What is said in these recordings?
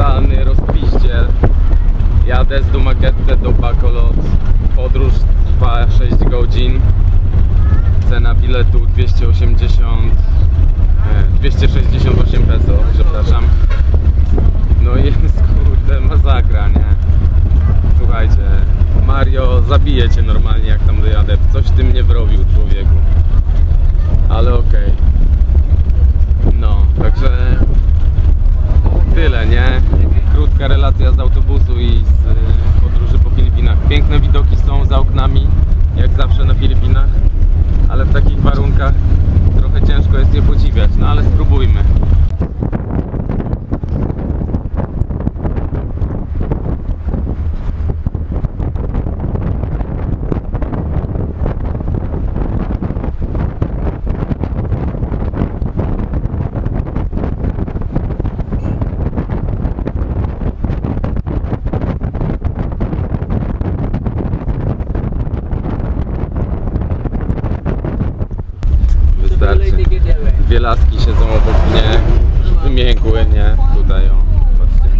totalny rozpiździel. Jadę z Dumaguete do Bacolod. Podróż trwa 6 godzin. Cena biletu 280... 268 e, peso, przepraszam. No i jest jak zawsze na Filipinach, ale w takich warunkach trochę ciężko jest je podziwiać, no ale spróbujmy. Dwie laski siedzą obok mnie, wymiękły, nie? Tutaj o, patrzcie.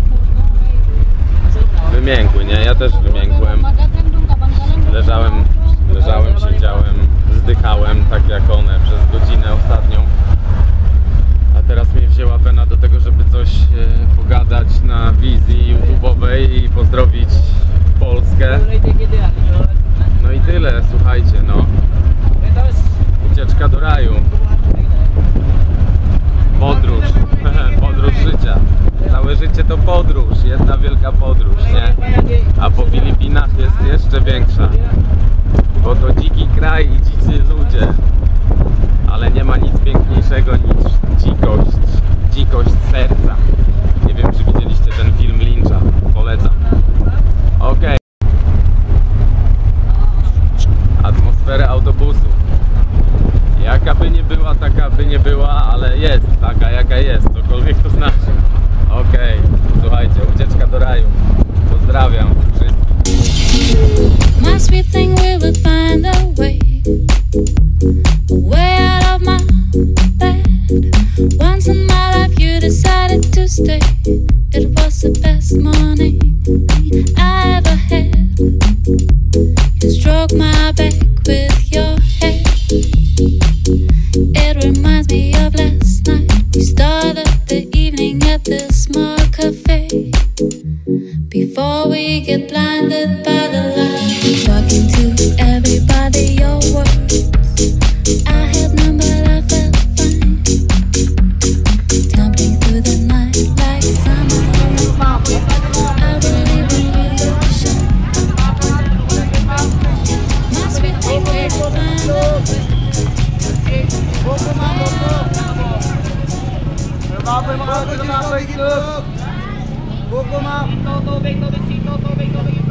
Wymiękły, nie? Ja też wymiękłem. Leżałem, leżałem, siedziałem, zdychałem, tak jak one, przez godzinę ostatnią. A teraz mnie wzięła pena do tego, żeby coś e, pogadać na wizji YouTube'owej i pozdrowić Polskę. No i tyle, słuchajcie, no. Ucieczka do raju. Podróż. Podróż życia. Całe życie to podróż. Jedna wielka podróż, nie? A po Filipinach jest jeszcze większa. Bo to dziki kraj i dzicy ludzie. Ale nie ma nic piękniejszego niż. Była, ale jest taka jaka jest, cokolwiek to znaczy. Okej, słuchajcie, ucieczka do raju. Pozdrawiam wszystkich. My sweet thing, we will find a way, way. Once in my life, you decided to stay. It was the best morning Before we get blinded by the light, talking to everybody your words. I had none but I felt fine. Tumbling through the night like summer. I believe in shine. My sweet thing will find a. Buko, ma'am. Tubig, tubig, tubig, tubig, tubig.